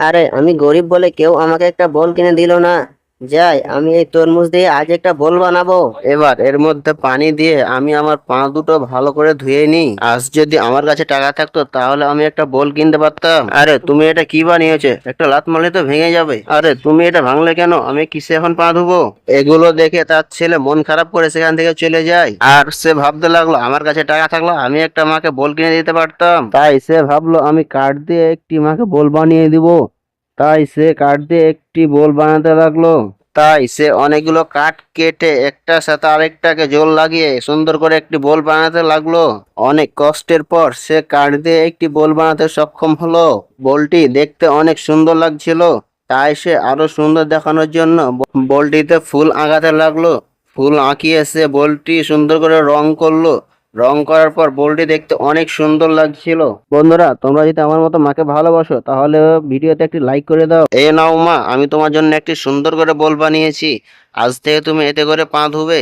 আরে আমি গরিব বলে কেউ আমাকে একটা বল কিনে দিল না। যাই, আমি এই তরমুজ দিয়ে আজ একটা বল বানাবো। এবার এর মধ্যে পানি দিয়ে আমি আমার পা দুটো ভালো করে ধুয়ে নিই। আজ যদি আমার কাছে টাকা থাকতো, তাহলে আমি একটা বল কিনতে পারতাম। আরে, তুমি এটা কি বানিয়েছে? একটা লাত মারলে তো ভেঙে যাবে। আরে, তুমি এটা ভাঙলে কেন? আমি কিসে এখন পা ধুবো? এগুলো দেখে তার ছেলে মন খারাপ করে সেখান থেকে চলে যায়। আর সে ভাবতে লাগল, আমার কাছে টাকা থাকল, আমি একটা মাকে বল কিনে দিতে পারতাম। তাই সে ভাবলো, আমি কাঠ দিয়ে একটি মাকে বল বানিয়ে দিব। তাই সে কাঠ দিয়ে একটি বল বানাতে লাগল। তাই সে অনেকগুলো কাঠ কেটে একটার সাথে আরেকটাকে জোর লাগিয়ে সুন্দর করে একটি বল বানাতে লাগল। অনেক কষ্টের পর সে কাঠ দিয়ে একটি বল বানাতে সক্ষম হলো। বলটি দেখতে অনেক সুন্দর লাগছিল। তাই সে আরও সুন্দর দেখানোর জন্য বলটিতে ফুল আঁকাতে লাগল। ফুল আঁকিয়ে সে বলটি সুন্দর করে রং করল। রং করার পর বলটি দেখতে অনেক সুন্দর লাগছিল। বন্ধুরা, তোমরা যদি আমার মতো মাকে ভালোবাসো, তাহলে ভিডিওতে একটি লাইক করে দাও। এ নাও মা, আমি তোমার জন্য একটি সুন্দর করে বোল বানিয়েছি। আজ থেকে তুমি এতে করে পা ধুবে।